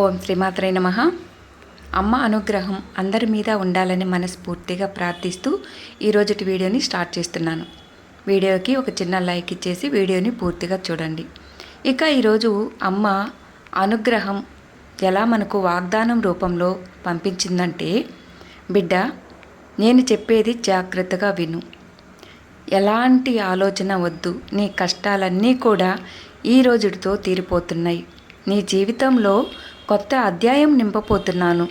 ఓం శ్రీమాత్రే నమ. అమ్మ అనుగ్రహం అందరి మీద ఉండాలని మనస్ఫూర్తిగా ప్రార్థిస్తూ ఈరోజుటి వీడియోని స్టార్ట్ చేస్తున్నాను. వీడియోకి ఒక చిన్న లైక్ ఇచ్చేసి వీడియోని పూర్తిగా చూడండి. ఇక ఈరోజు అమ్మ అనుగ్రహం ఎలా మనకు వాగ్దానం రూపంలో పంపించిందంటే బిడ్డ నేను చెప్పేది జాగ్రత్తగా విను. ఎలాంటి ఆలోచన వద్దు. నీ కష్టాలన్నీ కూడా ఈ రోజుతో తీరిపోతున్నాయి. నీ జీవితంలో కొత్త అధ్యాయం నింపపోతున్నాను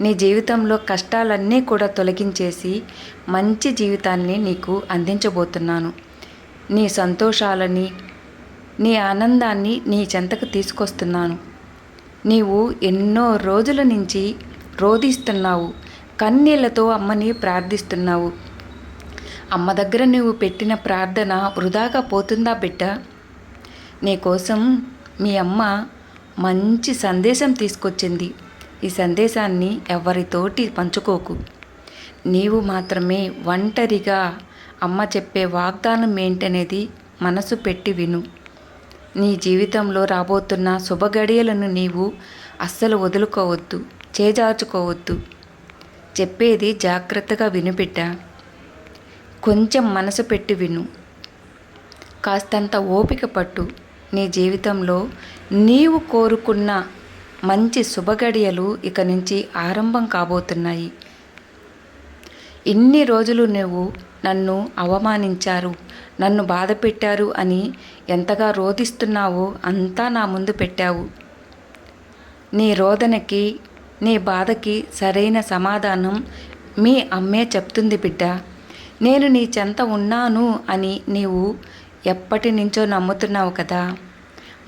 నీ జీవితంలో కష్టాలన్నీ కూడా తొలగించేసి మంచి జీవితాన్ని నీకు అందించబోతున్నాను. నీ సంతోషాలని నీ ఆనందాన్ని నీ చెంతకు తీసుకొస్తున్నాను. నీవు ఎన్నో రోజుల నుంచి రోధిస్తున్నావు కన్నీళ్ళతో అమ్మని ప్రార్థిస్తున్నావు. అమ్మ దగ్గర నువ్వు పెట్టిన ప్రార్థన వృధాగా పోతుందా బిడ్డ? నీకోసం మీ అమ్మ మంచి సందేశం తీసుకొచ్చింది. ఈ సందేశాన్ని ఎవరితోటి పంచుకోకు. నీవు మాత్రమే ఒంటరిగా అమ్మ చెప్పే వాగ్దానం ఏంటనేది మనసు పెట్టి విను. నీ జీవితంలో రాబోతున్న శుభగడియలను నీవు అస్సలు వదులుకోవద్దు చేజార్చుకోవద్దు. చెప్పేది జాగ్రత్తగా వినుబిడ్డ కొంచెం మనసు పెట్టి విను. కాస్తంత ఓపిక పట్టు. నీ జీవితంలో నీవు కోరుకున్న మంచి శుభగడియలు ఇక నుంచి ఆరంభం కాబోతున్నాయి. ఇన్ని రోజులు నువ్వు నన్ను అవమానించారు నన్ను బాధ పెట్టారు అని ఎంతగా రోధిస్తున్నావో అంతా నా ముందు పెట్టావు. నీ రోదనకి నీ బాధకి సరైన సమాధానం మీ అమ్మే చెప్తుంది బిడ్డ. నేను నీ చెంత ఉన్నాను అని నీవు ఎప్పటి నుంచో నమ్ముతున్నావు కదా.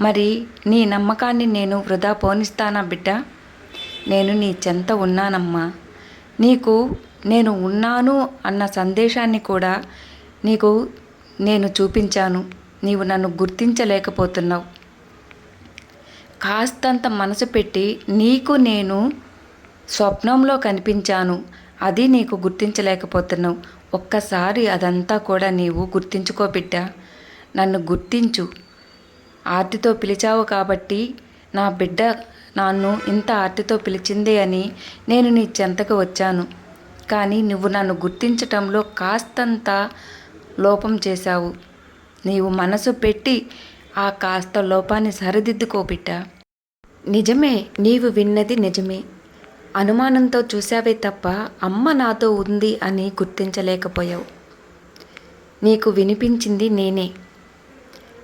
మరి నీ నమ్మకాన్ని నేను వృధా పోనిస్తానా బిడ్డ? నేను నీ చెంత ఉన్నానమ్మా. నీకు నేను ఉన్నాను అన్న సందేశాన్ని కూడా నీకు నేను చూపించాను. నీవు నన్ను గుర్తించలేకపోతున్నావు. కాస్తంత మనసు పెట్టి నీకు నేను స్వప్నంలో కనిపించాను. అది నీకు గుర్తించలేకపోతున్నావు. ఒక్కసారి అదంతా కూడా నీవు గుర్తించుకోబిడ్డా నన్ను గుర్తించు. ఆర్తితో పిలిచావు కాబట్టి నా బిడ్డ నన్ను ఇంత ఆర్తితో పిలిచిందే అని నేను నీ చెంతకు వచ్చాను. కానీ నువ్వు నన్ను గుర్తించటంలో కాస్తంత లోపం చేశావు. నీవు మనసు పెట్టి ఆ కాస్త లోపాన్ని సరిదిద్దుకో బిడ్డ. నిజమే నీవు విన్నది నిజమే. అనుమానంతో చూశావే తప్ప అమ్మ నాతో ఉంది అని గుర్తించలేకపోయావు. నీకు వినిపించింది నేనే.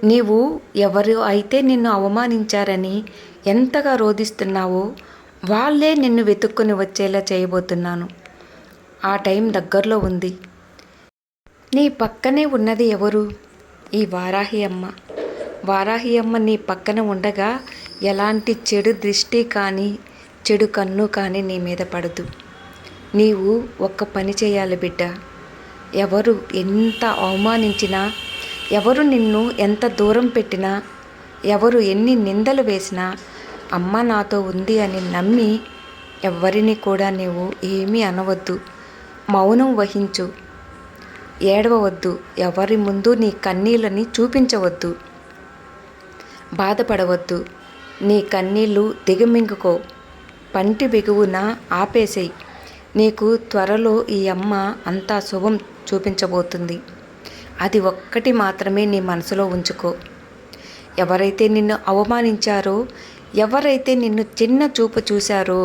నీవు ఎవరు అయితే నిన్ను అవమానించారని ఎంతగా రోధిస్తున్నావో వాళ్ళే నిన్ను వెతుక్కొని వచ్చేలా చేయబోతున్నాను. ఆ టైం దగ్గరలో ఉంది. నీ పక్కనే ఉన్నది ఎవరు? ఈ వారాహి అమ్మ. వారాహి అమ్మ నీ పక్కన ఉండగా ఎలాంటి చెడు దృష్టి కానీ చెడు కన్ను కానీ నీ మీద పడదు. నీవు ఒక్క పని చేయాలి బిడ్డ. ఎవరు ఎంత అవమానించినా ఎవరు నిన్ను ఎంత దూరం పెట్టినా ఎవరు ఎన్ని నిందలు వేసినా అమ్మ నాతో ఉంది అని నమ్మి ఎవరిని కూడా నీవు ఏమీ అనవద్దు. మౌనం వహించు. ఏడవవద్దు. ఎవరి ముందు నీ కన్నీళ్ళని చూపించవద్దు. బాధపడవద్దు. నీ కన్నీళ్ళు దిగమింగుకో. పంటి బిగువున ఆపేసేయి. నీకు త్వరలో ఈ అమ్మ అంతా శుభం చూపించబోతుంది. అది ఒక్కటి మాత్రమే నీ మనసులో ఉంచుకో. ఎవరైతే నిన్ను అవమానించారో ఎవరైతే నిన్ను చిన్న చూపు చూశారో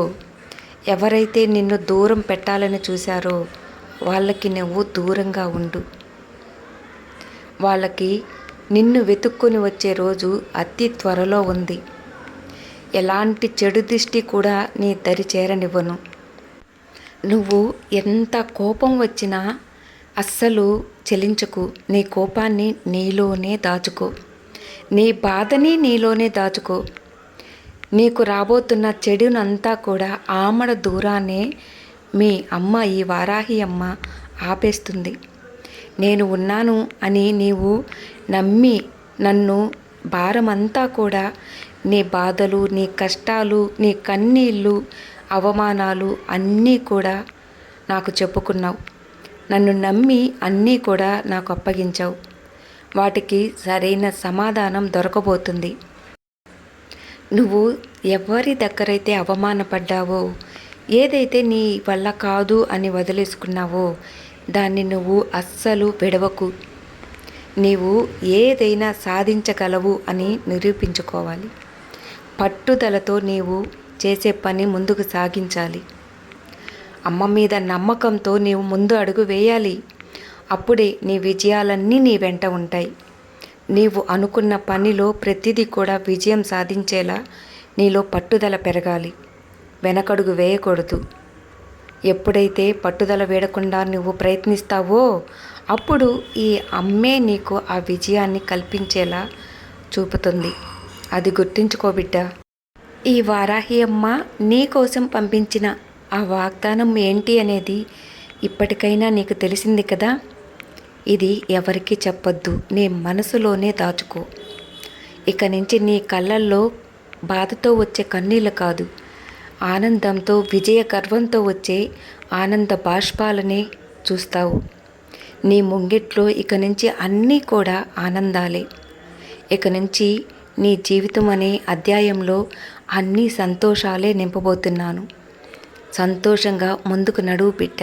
ఎవరైతే నిన్ను దూరం పెట్టాలని చూశారో వాళ్ళకి నువ్వు దూరంగా ఉండు. వాళ్ళకి నిన్ను వెతుక్కొని వచ్చే రోజు అతి త్వరలో ఉంది. ఎలాంటి చెడు దృష్టి కూడా నీ దరి చేరనివ్వను. నువ్వు ఎంత కోపం వచ్చినా అస్సలు చెలించకు. నీ కోపాన్ని నీలోనే దాచుకో. నీ బాధని నీలోనే దాచుకో. నీకు రాబోతున్న చెడునంతా కూడా ఆమడ దూరానే మీ అమ్మ ఈ వారాహి అమ్మ ఆపేస్తుంది. నేను ఉన్నాను అని నీవు నమ్మి నన్ను భారమంతా కూడా నీ బాధలు నీ కష్టాలు నీ కన్నీళ్ళు అవమానాలు అన్నీ కూడా నాకు చెప్పుకున్నావు. నన్ను నమ్మి అన్నీ కూడా నాకు అప్పగించావు. వాటికి సరైన సమాధానం దొరకబోతుంది. నువ్వు ఎవరి దగ్గరైతే అవమానపడ్డావో ఏదైతే నీ వల్ల కాదు అని వదిలేసుకున్నావో దాన్ని నువ్వు అస్సలు విడవకు. నీవు ఏదైనా సాధించగలవు అని నిరూపించుకోవాలి. పట్టుదలతో నీవు చేసే పని ముందుకు సాగించాలి. అమ్మ మీద నమ్మకంతో నీవు ముందు అడుగు వేయాలి. అప్పుడే నీ విజయాలన్నీ నీ వెంట ఉంటాయి. నీవు అనుకున్న పనిలో ప్రతిదీ కూడా విజయం సాధించేలా నీలో పట్టుదల పెరగాలి. వెనకడుగు వేయకూడదు. ఎప్పుడైతే పట్టుదల వేయకుండా నువ్వు ప్రయత్నిస్తావో అప్పుడు ఈ అమ్మే నీకు ఆ విజయాన్ని కల్పించేలా చూపుతుంది. అది గుర్తుంచుకో బిడ్డ. ఈ వారాహి అమ్మ నీ కోసం పంపించిన ఆ వాగ్దానం ఏంటి అనేది ఇప్పటికైనా నీకు తెలిసింది కదా? ఇది ఎవరికి చెప్పొద్దు. నీ మనసులోనే దాచుకో. ఇక నుంచి నీ కళ్ళల్లో బాధతో వచ్చే కన్నీళ్ళు కాదు. ఆనందంతో విజయ గర్వంతో వచ్చే ఆనంద బాష్పాలనే చూస్తావు. నీ ముంగిట్లో ఇక నుంచి అన్నీ కూడా ఆనందాలే. ఇక నుంచి నీ జీవితం అనే అధ్యాయంలో అన్ని సంతోషాలే నింపబోతున్నాను. సంతోషంగా ముందుకు నడువు బిడ్డ